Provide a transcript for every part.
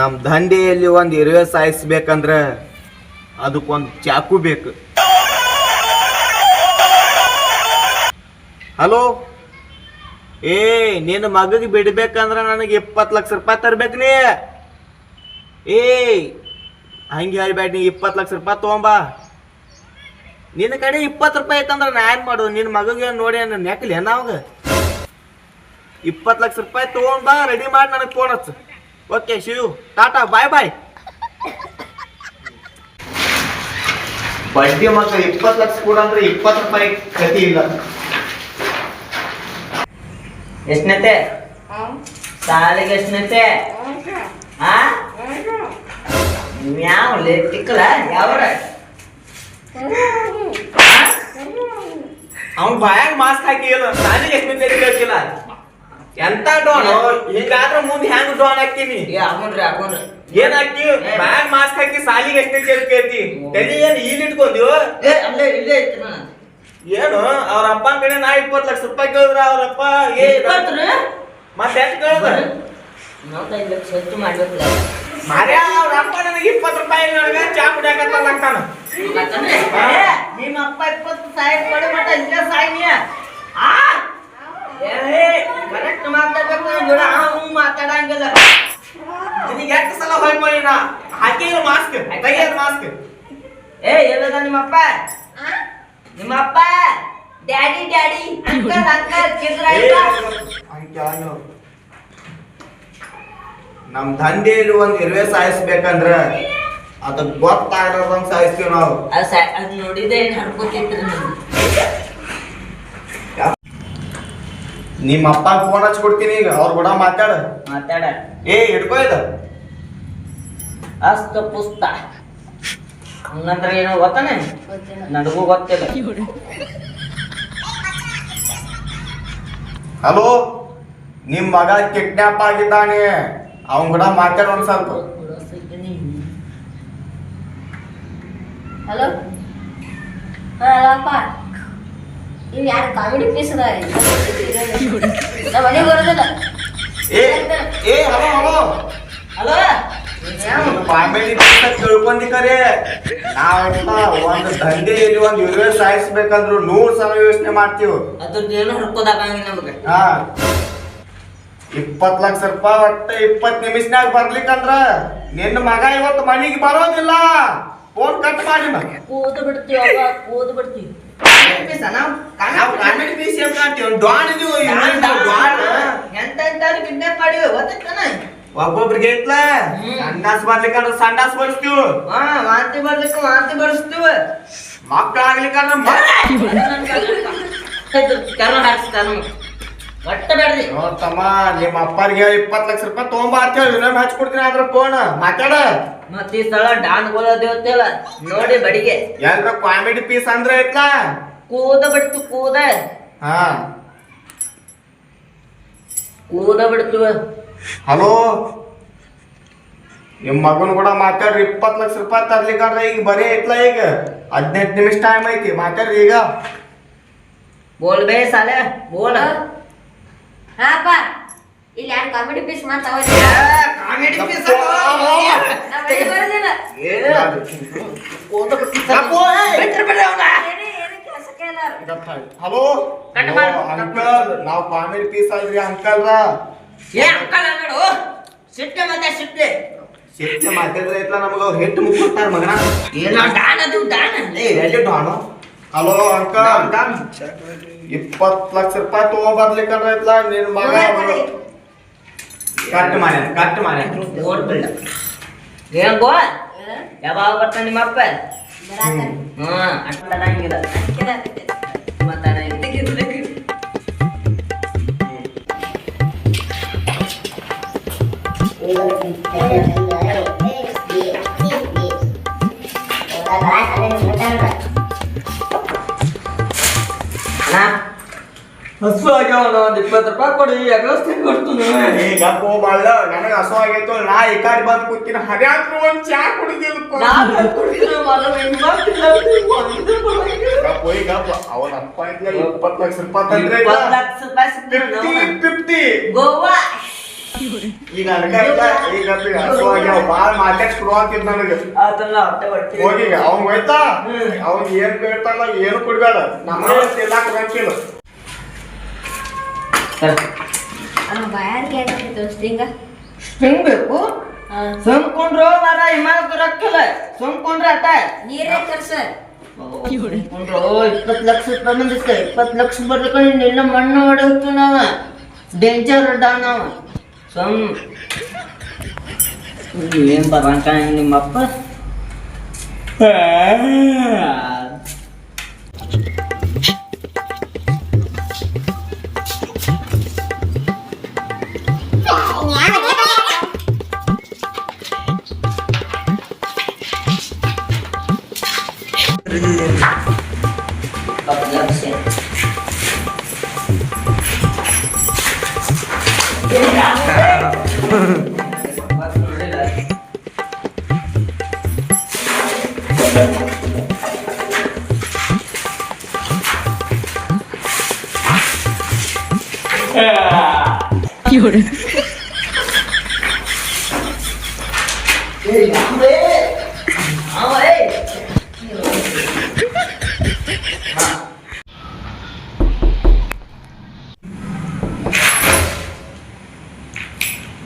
ನಮ್ಮ ದಂಡೆಯಲ್ಲಿ ಒಂದು ಇರುವೆ ಸಾಯಿಸ್ಬೇಕಂದ್ರೆ ಅದಕ್ಕೊಂದು ಚಾಕು ಬೇಕು. ಹಲೋ? ಏ, ನಿನ್ನ ಮಗಗೆ ಬಿಡ್ಬೇಕಂದ್ರೆ ನನಗೆ ಇಪ್ಪತ್ತು ಲಕ್ಷ ರೂಪಾಯಿ ತರ್ಬೇಕು ನೀ. ಏ, ಹಂಗೆ ಹೇಳ್ಬೇಡ ನೀ, ಇಪ್ಪತ್ತು ಲಕ್ಷ ರೂಪಾಯಿ ತೊಗೊಂಬಾ. ನಿನ್ನ ಕಡೆ ಇಪ್ಪತ್ತು ರೂಪಾಯಿ ಐತಂದ್ರೆ ನಾ ಏನು ಮಾಡೋದು? ನಿನ್ನ ಮಗಗೆ ನೋಡಿ ನನ್ನ ನೆಕ್ಲಿ ಅವಾಗ? ಇಪ್ಪತ್ತು ಲಕ್ಷ ರೂಪಾಯಿ ತೊಗೊಂಡು ಬಾ ರೆಡಿ ಮಾಡಿ ನನಗೆ ಫೋನ್ ಹಚ್ಚು. Okay Shiv tata bye bye ಬಡ್ಡಿ ಮಕ್ಕಳು ಇಪ್ಪತ್ತು ಲಕ್ಷ ಕೂಡ ಅಂದ್ರೆ ಇಪ್ಪತ್ತು ರೂಪಾಯಿ ಗತಿ ಇಲ್ಲ ಎಷ್ಟನತೆ ಸಾಲಿಗೆ ಎಷ್ಟನತೆ ಹಾ ಯಾವ ಟಿಕ್ಕಲ ಯಾವ್ರ ಅವ್ನು ಬಾಯಾಗ ಮಾಸ್ಕ್ ಹಾಕಿ ಸಾಲಿಗೆ ಎಷ್ಟನತೆ ಕೇಳ್ತಿಲ್ಲ ಎಂತ ಡೋನ್ ಹಿಂಗಾದ್ರೆ ಮುಂದೆ ಹೆಂಗ್ ಡೋನ್ ಹಾಕ್ತೀನಿ? ಏ ಹಾಕೊಂಡ್ರಿ ಹಾಕೊಂಡ್ರಿ ಏನ್ ಹಾಕಿ ಬ್ಯಾಗ್ ಮಾಸ್ಕ್ ಹಾಕಿ ಸಾಲಿಗೆ ಎಷ್ಟು ಕೇಳ್ಕೇತಿ ತಲೆ ಏನ್ ಇಲ್ಲಿ ಏ ಅಲ್ಲೇ ಇಲ್ಲೇ ಐತಿ ಏನು? ಅವ್ರ ಅಪ್ಪನ ಕಡೆ ನಾ ಇಪ್ಪತ್ತು ಲಕ್ಷ ರೂಪಾಯಿ ಕೇಳಿದ್ರ ಅವ್ರಪ್ಪ ಏ ಮತ್ತೆ ಎಷ್ಟು ಕೇಳ್ದ ನಲವತ್ತೈದು ಲಕ್ಷ ಹೆಚ್ಚು ಮಾಡ್ಬೇಕಲ್ಲ ಮಾರ್ಯ ಅವ್ರ ಅಪ್ಪ ನನಗೆ ಇಪ್ಪತ್ತು ರೂಪಾಯಿ ನನಗೆ ಚಾ ಕುಡಿಯಾಕತ್ತಲ್ಲ ಅಂತಾನ ನಿಮ್ಮ ಅಪ್ಪ ಇಪ್ಪತ್ತು ಸಾವಿರ ಕೊಡ ಮಟ್ಟ ಇಲ್ಲ ಸಾಯಿ ನೀ. ಆ! ಕರೆಕ್ಟ್ ಮಾತಾಡ್ಬೇಕು ಹ್ಞೂ ಮಾತಾಡಂಗಿಲ್ಲ. ನಿನಗೆ ಎಷ್ಟು ಸಲ ಹೋಗಿ ನಾ? ಹಾಕಿಲ್ಲ ಮಾಸ್ಕ್ ತೆಗಿಯೋದು ಮಾಸ್ಕ್ ಏ ಎಲ್ಲದ ನಿಮ್ಮಪ್ಪ? ನಿಮ್ಮಪ್ಪ? ಡ್ಯಾಡಿ ಡ್ಯಾಡಿ ಅಂಕಲ್ ಅಂಕಲ್ ಚಿದ್ರಾಯ್ತ ನಮ್ ದಂಧೆಯಲ್ಲಿ ಒಂದ್ ಇರುವೆ ಸಾಯಿಸ್ಬೇಕಂದ್ರ ಅದಕ್ ಗೊತ್ತಾಗದಂಗ್ ಸಾಯಿಸ್ತೀವಿ ನಾವು. ಅದ್ ಸ ಅದು ನೋಡಿದೆ ನಡ್ಕೋತಿದ್ರು ನಾನು ನಿಮ್ಮ ಅಪ್ಪ ಫೋನ್ ಹಚ್ಚಿ ಕೊಡ್ತೀನಿ ಈಗ. ಅವ್ರ ಕೂಡ ಮಾತಾಡ. ಮಾತಾಡ. ಏ ಹಿಡ್ಕೋ ಇದು. ಅಸ್ತ ಪುಸ್ತ. ಹಂಗಂದ್ರೆ ಏನೋ ಗೊತ್ತಾನೆ? ನನಗೂ ಗೊತ್ತಿಲ್ಲ. ಹಲೋ? ನಿಮ್ ಮಗ ಕಿಡ್ನಾಪ್ ಆಗಿದ್ದಾನೆ. ಅವನ್ ಕೂಡ ಮಾತಾಡ ಒಂದ್ ಸ್ವಲ್ಪ. ಹಲೋ? ಹಾ ಅಲ್ಲಪ್ಪ ಇವ್ ಯಾರು ಕಾಮಿಡಿ ಪೀಸ್ ಅದ ನಮ್ಮ ಮನೆಗೆ ಬರೋದಿಲ್ಲ. ಏ ಏ ಹಲೋ ಹಲೋ. ಹಲೋ. ಫ್ಯಾಮಿಲಿ ತಿಳ್ಕೊಂಡಿ ಕರೆ. ನಾವೆಲ್ಲ ಒಂದ್ ಒಂದು ಇರುವೆ ಸಾಯಿಸ್ಬೇಕಂದ್ರು ನೂರ್ ಸಲ ಯೋಚನೆ ಮಾಡ್ತೀವಿ. ಅದ್ರದ್ದು ಏನು ಹುಡ್ಕೋದಾಗಂಗಿಲ್ಲ ನಮಗೆ. ಹಾ. ಇಪ್ಪತ್ ಲಕ್ಷ ರೂಪಾಯಿ ಒಟ್ಟ ಇಪ್ಪತ್ ನಿಮಿಷನಾಗ ಬರ್ಲಿಕ್ಕಂದ್ರ ನಿನ್ನ ಮಗ ಇವತ್ತು ಮನೆಗೆ ಬರೋದಿಲ್ಲ. ಫೋನ್ ಕಟ್ ಮಾಡಿ ಕೂದು ಬಿಡ್ತೀವಿ ಅವ ಕೂದು ಬಿಡ್ತೀವಿ ಒಬ್ಬೊಬ್ರಿಗೆ ಐತ್ಲ. ಸಂಡಾಸ್ ಬರ್ಲಿಕ್ಕಂದ್ರ ಸಂಡಾಸ್ ವಾಂತಿ ಬರ್ಲಿಕ್ಕೆ ವಾಂತಿ ಒಟ್ಟ ಬೇಡ್ರಿ ನೋಡ್ತಮ್ಮ ನಿಮ್ಮ ಅಪ್ಪರಿಗೆ ಇಪ್ಪತ್ ಲಕ್ಷ ರೂಪಾಯಿ ತಗೊಂಬ ಅಂತ ಹಚ್ಕೊಡ್ತೀನಿ ಅದ್ರ ಫೋನ್ ಮಾತಾಡ ಮತ್ತ ಈ ಸ್ಥಳ ಗೋಲ ದೇವತೆಲ್ಲ ನೋಡಿ ಬಡಿಗೆ. ಎಲ್ರ ಕಾಮಿಡಿ ಪೀಸ್ ಅಂದ್ರೆ ಐತ್ಲಾ ಕೂದ ಬಿಡ್ತು ಕೂದ. ಹಾ. ಕೂದ ಬಿಡ್ತು. ಹಲೋ? ನಿಮ್ಮ ಮಗನ್ ಕೂಡ ಮಾತಾಡ್ರಿ ಇಪ್ಪತ್ ಲಕ್ಷ ರೂಪಾಯಿ ತರ್ಲಿಕ್ಕಂದ್ರ ಈಗ ಬರೀ ಐತ್ಲ ಈಗ? ಹದಿನೆಂಟು ನಿಮಿಷ ಟೈಮ್ ಐತಿ ಮಾತಾಡ್ರಿ ಈಗ. ಬೋಲ್ ಬೇ ಸಾಲೆ ಬೋಲ್. ಹಾಪ. ಇಲ್ಲಿ ಯಾರು ಕಾಮಿಡಿ ಪೀಸ್ ಮಾತಾವ ಕಾಮಿಡಿ ಪೀಸ್. ಹಲೋ. ಅಂಕಲ್ ನಾವ್ ಕಾಮಿಡಿ ಪೀಸ್ ಅಲ್ರಿ ಅಂಕಲ್ ಏ ಅಂಕಲ್ ಅನ್ನೋಡು ಸಿಟ್ಟೆ ಮತ್ತೆ ಸಿಟ್ಟೆ. ಸಿಟ್ಟು ಮಾತಾಡಿದ್ರೆ ಐತ್ಲ ನಮಗ. ಅವ್ರು ಹೆಟ್ಟು ಮಗನ. ಏನೋ ಡಾನ್ ಅದು ಡಾನ್ ಏ ಎಲ್ಲಿ ಡಾನು? ಹಲೋ ಅಂಕಲ್ ಇಪ್ಪತ್ ಲಕ್ಷ ರೂಪಾಯಿ ತಗೊಂಬರ್ಲಿಕ್ಕಂದ್ರ ಐತ್ಲ ನಿನ್ ಮಗ ಕಟ್ ಮಾಡಿ ಕಟ್ ಮಾಡಿ ಬೋಲ್ ಬಿಡ ಏನ್ ಗೋ ಹಾ? ಯಾವಾಗ ಬರ್ತಾನೆ ನಿಮ್ಮಪ್ಪ ಬರಾತಾನೆ. ಹ್ಮ್ ಅಷ್ಟಂಗಿಲ್ಲ ಕೆದಾತೈತೆ. ಹಸು ಆಗ್ಯಾವ ಒಂದ್ ಇಪ್ಪತ್ತು ರೂಪಾಯಿ ಕೊಡಿ ಕೊಡ್ತೀನಿ. ಈಗ ಬಾಳ ನನಗ ಹಸು ಆಗೈತು ನಾ ಈ ಕಡೆ ಬಂದ್ ಕೂತೀನಿ ಹರ್ಯಾಕ್ರು ಒಂದ್ ಚಾ ಅವನ ಅಪ್ಪ ಇದ್ಲ ಲಕ್ಷ ರೂಪಾಯಿ ತಂದ್ರೆ ಫಿಫ್ಟಿ ಗೋವಾ. ಈಗ ಮಾತಾಡ್ ಶುರು ಆಗ್ತಿದ್ ನನಗೆ ಹೋಗಿ ಅವ್ನ್ ಹೋಯ್ತಾ? ಅವ್ನ್ ಏನ್ ಬೇಡ್ತಾನ ಏನು ಕೊಡ್ಬೇಡ. ನಮ್ಮ ತಿನ್ನಾಕ ಬೇಕಿಲ್ಲ ಸ್ಟಿಂಗ ಹಿಂಗ್ ಬೇಕು. ಸುಮ್ಕೊಂಡ್ರು ಮಾರ ಇಮಾನಕ್ಕೆ ರೊಕ್ಕಿಲ್ಲ. ಸುಮ್ಕೊಂಡ್ರೆ ಅಟ ನೀರೇ ಸುಮ್ಕೊಂಡ್ರು ಇಪ್ಪತ್ತು ಲಕ್ಷ ರೂಪಾಯಿ ಬಂದಿಸ್ತ ಇಪ್ಪತ್ತು ಲಕ್ಷ ಬರ್ಲಿಕ್ಕೆ ನಿನ್ನ ಮಣ್ಣು ಹೊಡೆತು ನಾವ. ಡೇಂಜರ್ ಅದಾವ ಸುಮ್. ಏನ್ ಬರಂಕ ನಿಮ್ಮಪ್ಪ 有人。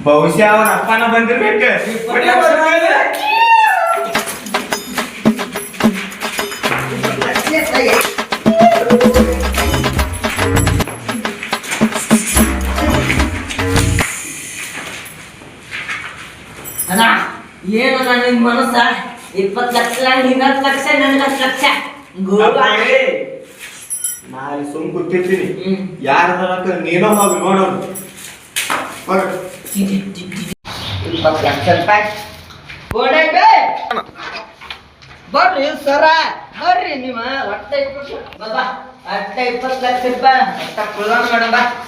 ಬಹುಶಃ ಅವನ ಅಪ್ಪನ ಬಂದಿರ್ಬೇಕು. ಅಣ್ಣ ಏನು ನಿನ್ ಮನಸ್ಸ? ಇಪ್ಪತ್ತು ಲಕ್ಷ ಹತ್ತು ಲಕ್ಷ ನನ್ಗತ್ತು ಲಕ್ಷ? ಗೋವಾ ನಾ ಅಲ್ಲಿ ಸುಮ್ ಕೂತಿರ್ತೀನಿ. ಯಾರ ನೀನೋ ಹೋಗಿ ನೋಡೋದು ಇಪ್ಪತ್ತು ರೂಪಾಯಿ ಬರ್ರಿ ಸರ. ಬರ್ರಿ ನಿಮ್ಮ ಹೊಟ್ಟೆ ಇಪ್ಪತ್ತು ಬಾಬಾ ಹೊಟ್ಟೆ ಇಪ್ಪತ್ತು ಲಕ್ಷ ರೂಪಾಯಿ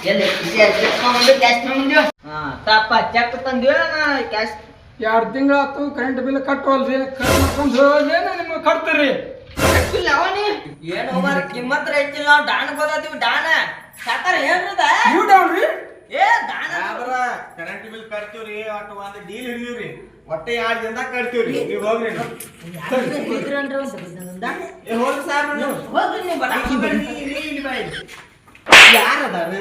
ಎಲ್ಲಿ? ಕ್ಯಾಶ್ ತಗೊಂಡ್ಬಂದಿವ ಹಾ ತಪ್ಪ ಚೆಕ್ ತಂದಿವ ನಾ ಕ್ಯಾಶ್ ಎರಡು ತಿಂಗಳಾತು ಕರೆಂಟ್ ಬಿಲ್ ಕಟ್ಟವಲ್ರಿ ನಿಮ್ಗೆ ಕಟ್ತೀರಿ? ಇಲ್ಲ ಅವನಿ. ಏನು ಮಾರ ಕಿಮ್ಮತ್ರ ಹೆಚ್ಚಿಲ್ಲ ನಾವು ಡಾನ್ ಬೋದಾತೀವಿ ಡಾನ. ಸಾಕಾರ ಏನ್ರದ ನೀವು ಡೌನ್ರಿ ಏ ದಾನ ಕರೆಂಟ್ ಬಿಲ್ ಕಟ್ತೀವ್ರಿ ಒಟ್ಟು ಒಂದು ಡೀಲ್ ಹಿಡಿದೀವ್ರಿ. ಒಟ್ಟೆ ಎರಡು ದಿನದಾಗ ಕಟ್ತೀವ್ರಿ. ನೀವು ಹೋಗ್ರಿ. ಏ ಹೋಗ್ರಿ ಸಾರ್ ಹೋಗ್ರಿ ನೀವು ಬಡ ಯಾರದಾರ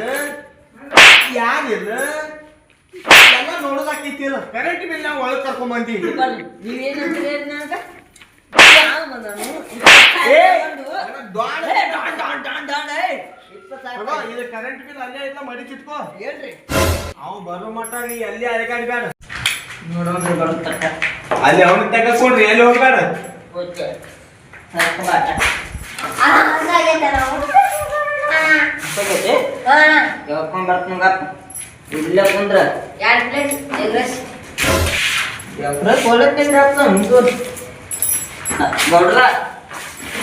ಯಾರಿಲ್ಲ ಎಲ್ಲ ನೋಡೋದಾಕೈತಿಲ್ಲ ಕರೆಂಟ್ ಬಿಲ್ ನಾವು ಒಳಗೆ ಕರ್ಕೊಂಡ್ ಬಂದೀವಿ ನೀವೇನಂತೀರಿ ನನಗ ಯಾವ ಬಂದನು ಏ, ಏ, ಡಾನ್ ಡಾನ್ ಡಾನ್ ಡಾನ್ ಏ ಇದು ಕರೆಂಟ್ ಬಿಲ್ ಅಲ್ಲೇ ಇಲ್ಲ ಮಡಿಚಿಟ್ಕೋ ಹೇಳ್ರಿ. ಅವ್ ಬರೋ ಮಟ್ಟ ನೀ ಬರುತ್ತಕ್ಕ ಅಲ್ಲಿ ಅವ್ನ ತೆಗೆಸ್ಕೊಡ್ರಿ ಎಲ್ಲಿ ಹೋಗ್ಬೇಡ ಇಲ್ಲೇ ಕುಂದ್ರ. ಎರಡು ಪ್ಲೇಟ್ ಎಗ್ ರೈಸ್ ಗೌಡ್ರ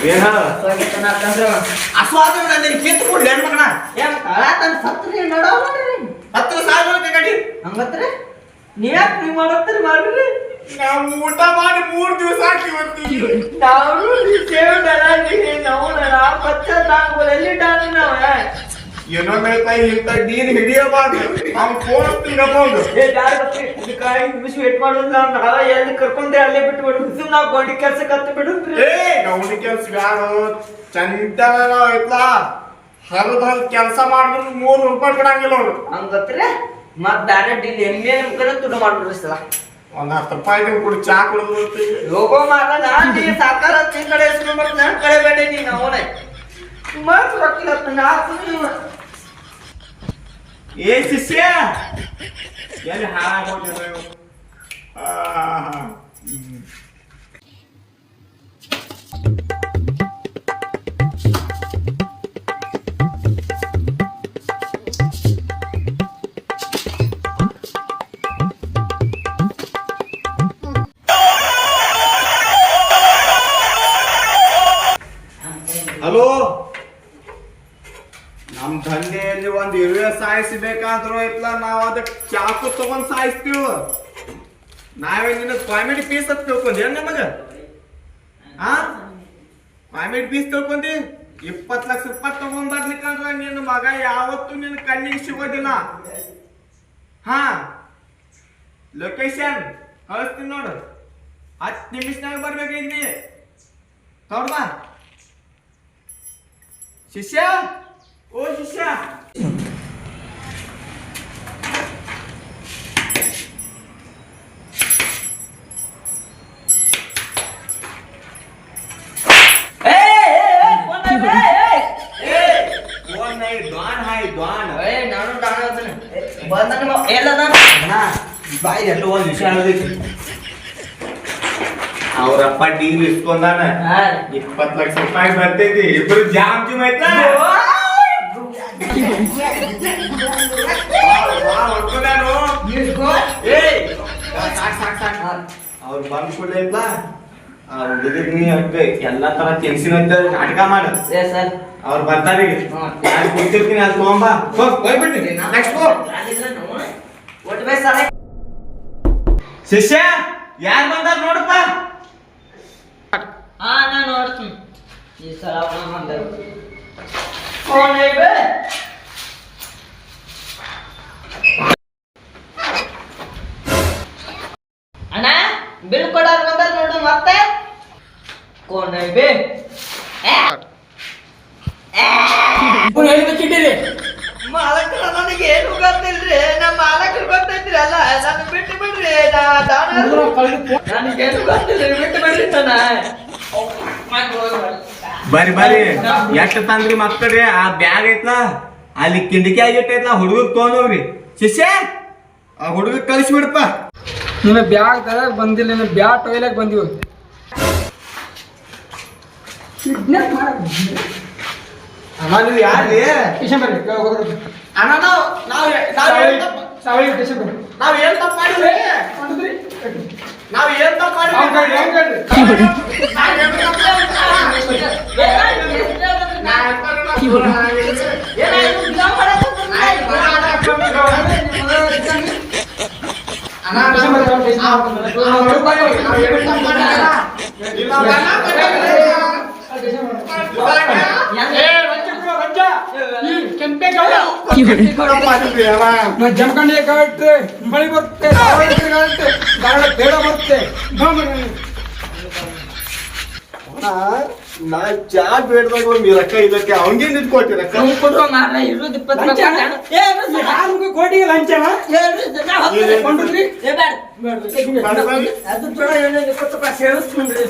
ಏನ? ನನ್ನ ಕಿತ್ತು ಕೊಡ್ಲಿ ಹೆಣ್ಮಕ್ಳ ಏನ್ ಕಳ ತನ್ನ ಸತ್ರಿ ನೋಡೋ ನೋಡ್ರಿ ಹತ್ತು ಸಾವಿರ ಗಡಿ ಹಂಗತ್ರಿ ನೀವ್ಯಾಕ್ ನೀವ್ ಮಾಡತ್ತೀರಿ ಮಾಡ್ರಿ ನಾವು ಊಟ ಮಾಡಿ ಮೂರ್ ದಿವಸ ಹಾಕಿವತ್ತೀವಿ ನಾವು ಸೇವ್ ನಾವು ಪಚ್ಚ ನಾವು ನಾವ ಏನೋ ಮೇಲ್ತಾ ಇಂತ ಡೀನ್ ಹಿಡಿಯಬಾರ್ದು. ಅವ್ನ್ ಫೋನ್ ಏ ಯಾರು ಬರ್ತೀರಿ ಇದಕ್ಕೆ ಐದು ನಿಮಿಷ ವೇಟ್ ಮಾಡೋದು ನಾವು ನಾವ ಎಲ್ಲಿ ಕರ್ಕೊಂಡೆ ಅಲ್ಲೇ ಬಿಟ್ಟು ಬಿಡು ನಾವು ಗೊಂಡಿ ಕೆಲ್ಸಕ್ಕೆ ಹತ್ತು ಬಿಡುನ್ರಿ ಏ ಗೌಡಿ ಕೆಲ್ಸ ಬ್ಯಾಡ. ಚಂದ ಹರಿದ ಹರಿದ ಕೆಲಸ ಮಾಡಿದ್ರು ಮೂರ್ ರೂಪಾಯಿ ಕೊಡಂಗಿಲ್ಲ ಹಂಗತ್ರಿ ಮತ್ ಡೈರೆಕ್ಟ್ ಇಲ್ಲಿ ಎಮ್ಮೆ ಕಡೆ ದುಡ್ಡು ಮಾಡ್ಬಿಡ್ರಿ ಸಲ ಒಂದ್ ಹತ್ತು ರೂಪಾಯಿ ಕೂಡ ಚಾ ಕುಡಿದು ಹೋಗೋ ಮಾರ ನಾನ್ ನೀ ಸಾಕಾರ ನಿನ್ ಕಡೆ ನನ್ ಕಡೆ ಬೇಡ ನೀನ್ ಅವನೇ. ಮತ್ ರೊಕ್ಕಿಲ್ಲ ನಾ ನೀವು ಏ ಶಿಷ್ಯ ಎಲ್ಲಿ ಹಲೋ? ನಮ್ ದಂಧೆಯಲ್ಲಿ ಒಂದ್ ಇರುವೆ ಸಾಯಿಸ್ಬೇಕಾದ್ರೂ ಐತ್ಲ, ನಾವ್ ಅದಕ್ ಚಾಕು ತಗೊಂಡ್ ಸಾಯಿಸ್ತೀವ. ನಾವೇ ನಿನ್ನ ಕಾಮಿಡಿ ಪೀಸ್ ಅಂತ ತಿಳ್ಕೊಂಡಿ ಏನ್ ನಮಗ ಕಾಮಿಡಿ ಪೀಸ್ ತಿಳ್ಕೊಂಡಿ? ಇಪ್ಪತ್ ಲಕ್ಷ ರೂಪಾಯಿ ತಗೊಂಡ್ ಬರ್ಲಿಕ್ಕಂದ್ರ ನಿನ್ನ ಮಗ ಯಾವತ್ತೂ ನಿನ್ನ ಕಣ್ಣಿಗೆ ಸಿಗೋದಿಲ್ಲ. ಹಾ? ಲೊಕೇಶನ್ ಕಳಿಸ್ತೀನಿ ನೋಡು. ಹತ್ತು ನಿಮಿಷನಾಗ ಬರ್ಬೇಕೈತಿ ನೀ ಏ, ನಾನು ಡಾನ್ ಆಗ್ತೀನಿ. ಏ, ಬಂದ ನಿಮ್ಮ ಎಲ್ಲದ ಅಣ್ಣ ಬಾಯಿ ಎಲ್ಲ ಒಂದು ವಿಷಯ ಹೇಳೋದೈತಿ ಅವ್ರಪ್ಪ ಡೀಲ್ ಇಟ್ಕೊಂಡಾನ ಇಪ್ಪತ್ ಇಪ್ಪತ್ತು ಲಕ್ಷ ರೂಪಾಯಿ ಬರ್ತೈತಿ ಇಬ್ರು ಜಾಮ್ ಜುಮ್ ಸಾಕ್ ಅವ್ರು ಬಂದ್ ಕೂಡಲೇ ಐತ್ಲ ಆ ಹುಡುಗರಿಗೆ ನೀ ಅಡ್ಡ ಎಲ್ಲಾ ತರ ತಿನ್ಸಿನ ನಾಟಕ ಮಾಡು. ಸರ್. ಅವ್ರು ಬರ್ತಾರೆ. ಈಗ. ಹ್ಮ್. ಅದು ತಗೊಂಬಾ. ಹೋಗ್ ಹೋಗ್ಬಿಟ್ಟು ನೆಕ್ಸ್ಟ್ ಹೋಗ್ ಒಟ್ಟು ಸರ್ ಶಿಷ್ಯ ಯಾರು ಬಂದಾರ ನೋಡಪ್ಪ? ಹಾ ನಾ ನೋಡ್ತೀನಿ ಈ ಸಲ ಅವನ ಬಂದ ಫೋನ್ ಐಬೆ ಅಣ್ಣ ಬಿಲ್ ಕೊಡೋರ್ ಬಂದಾರ ನೋಡು ಮತ್ತೆ ಕೋನ್ ಐಬೆ ಅವ್ನು ಹೇಳಿದ ಚಿಟ್ಟಿರಿ ಮಾಲಕರ ನನಗೆ ಏನು ಗೊತ್ತಿಲ್ರಿ ನಮ್ಮ ಮಾಲಕರು ಗೊತ್ತೈತ್ರಿ ಅಲ್ಲ ನನ್ನ ಬಿಟ್ಟು ಬಿಡ್ರಿ ನಾ ದಾನ ನನಗೇನು ಗೊತ್ತಿಲ್ರಿ ಬಿಟ್ಟು ಬಿಡ್ರಿ ನಾನು ಬರ್ರಿ ಬರ್ರಿ. ಎಷ್ಟು ತಂದ್ರಿ ಮಕ್ಕಳ್ರಿ? ಆ ಬ್ಯಾಗ್ ಐತ್ಲ. ಅಲ್ಲಿ ಕಿಂಡಿಕೆ ಆಗಿಟ್ಟೈತ್ಲ ಹುಡುಗ ತೊಗೊಂಡೋಗ್ರಿ ಶಿಷ್ಯ ಆ ಹುಡುಗ ಕಳಿಸ್ಬಿಡಪ್ಪ ನಿನ್ನ ಬ್ಯಾಗ್ ತರಕ್ ಬಂದಿಲ್ಲ ನಿನ್ನ ಬ್ಯಾಗ್ ಟೊಯ್ಲಕ್ ಬಂದಿವು. ನೀವು ಯಾರ್ರಿ? ಕಿಶನ್ ಬರ್ರಿ. ಅಣ್ಣ ನಾವು ನಾವು ನಾವು ತಪ್ಪು ಸಾವಳಿ ಕಿಶನ್ ಬರ್ರಿ. ನಾವು ಏನ್ ತಪ್ಪು ಮಾಡಿದ್ರಿ? ನಾವು ಏನ್ ತಪ್ಪು ಮಾಡಿದ್ರಿ? ಜಮಖಂಡಿ ಗಾಳಿ ಮಳೆ ಬರುತ್ತೆ ದಾವಣಗೆರೆ ಗಾಳಿ ಗಾಳಿ ಬೇಡ ಬರುತ್ತೆ ಬಾ ಮನೆ. ನಾ ಚಾ ಬೇಡ್ದಾಗ ಒಂದು ರೊಕ್ಕ ಇದಕ್ಕೆ ಅವನಿಗೆ ನಿಂತ್ಕೊಳ್ತಿ ರೊಕ್ಕ ಅವ್ನ್ ಕೊಡುವ ಮಾರ್ರೆ, ಇರೋದ್ ಇಪ್ಪತ್ತು ಲಂಚ? ರೂಪಾಯಿ. ಏ, ಬಿಡ್ರಿ ಸರ್. ಯಾರಿಗೂ ಕೊಟ್ಟಿಗೆ ಲಂಚನ ಹೇಳ್ರಿ ಸರ್, ನಾ ಹೋಗ್ತೀನಿ. ಕೊಂಡ್ರಿ? ಏ, ಬೇಡ. ಬೇಡ, ಬೇಡ. ಅದು ಬೇಡ, ಏನಿಲ್ಲ, ಇಪ್ಪತ್ತು ರೂಪಾಯಿ ಸೇರಿಸ್ಕೊಂಡ್ರಿ.